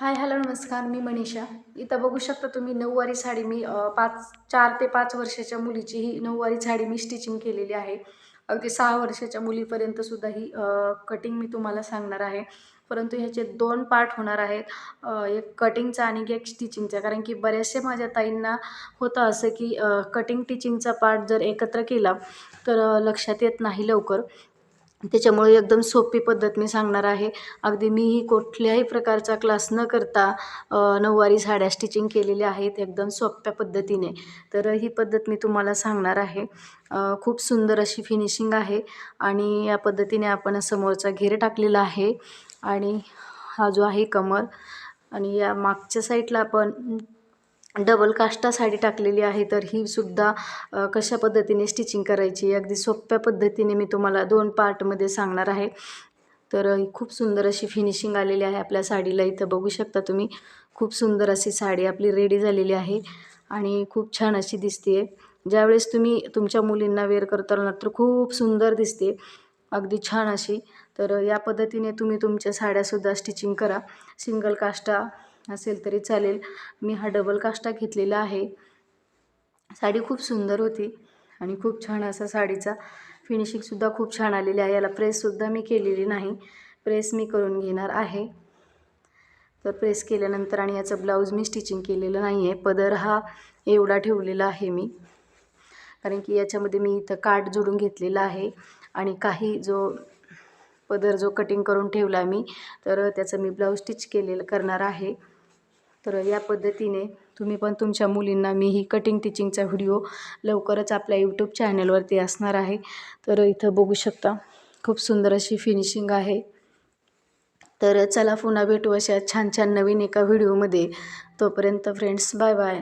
Hi hello नमस्कार मी मनीषा. इथं बघू शकता तुम्ही नऊवारी साडी मी पाच चार ते पाच वर्षाच्या मुलीची ही नऊवारी साडी मी स्टिचिंग केलेली आहे. अगदी सहा वर्षाच्या मुलीपर्यंत सुद्धा ही कटिंग मी तुम्हाला सांगणार आहे. परंतु ह्याचे दोन पार्ट होणार आहेत. एक कटिंगचा आणि एक स्टिचिंगचा कारण की बऱ्याचशा माझ्या ताईंना होतं असं की कटिंग टिचिंगचा पार्ट जर एकत्र केला तर लक्षात येत नाही लवकर. त्याच्यामुळे एकदम सोपी पद्धत मी सांगणार आहे. अगदी मीही कुठल्याही प्रकारचा क्लास न करता नऊवारी साड्या स्टिचिंग केलेल्या आहेत एकदम सोप्या पद्धतीने. तर ही पद्धत मी तुम्हाला सांगणार आहे. खूप सुंदर अशी फिनिशिंग आहे आणि या पद्धतीने आपण समोरचा घेर टाकलेला आहे आणि हा जो आहे कमर आणि या मागच्या साईडला आपण डबल काष्टा साडी टाकलेली आहे तर ही सुद्धा कशा पद्धतीने स्टिचिंग करायची अगदी सोप्या पद्धतीने मी तुम्हाला दोन पार्टमध्ये सांगणार आहे. तर खूप सुंदर अशी फिनिशिंग आलेली आहे आपल्या साडीला. इथं बघू शकता तुम्ही खूप सुंदर अशी साडी आपली रेडी झालेली आहे आणि खूप छान अशी दिसते ज्यावेळेस तुम्ही तुमच्या मुलींना वेअर करताना तर खूप सुंदर दिसते अगदी छान अशी. तर या पद्धतीने तुम्ही तुमच्या साड्यासुद्धा स्टिचिंग करा. सिंगल काष्टा असेल तरी चालेल. मी हा डबल काष्टा घेतलेला आहे. साडी खूप सुंदर होती आणि खूप छान असा साडीचा. फिनिशिंगसुद्धा खूप छान आलेली आहे. याला प्रेससुद्धा मी केलेली नाही. प्रेस मी करून घेणार आहे. तर प्रेस केल्यानंतर आणि याचं ब्लाऊज मी स्टिचिंग केलेलं नाही आहे पदर हा एवढा ठेवलेला आहे मी. कारण की याच्यामध्ये मी इथं काठ जोडून घेतलेला आहे. आणि काही जो पदर जो कटिंग करून ठेवला मी तर त्याचं मी ब्लाऊज स्टिच केलेलं करणार आहे. तर या पद्धतीने तुम्ही पण तुमच्या मुलींना मी ही कटिंग टिचिंगचा व्हिडिओ लवकरच आपल्या यूट्यूब चॅनलवरती असणार आहे. तर इथं बघू शकता खूप सुंदर अशी फिनिशिंग आहे. तर चला पुन्हा भेटू अशा छान छान नवीन एका व्हिडिओमध्ये तोपर्यंत फ्रेंड्स बाय बाय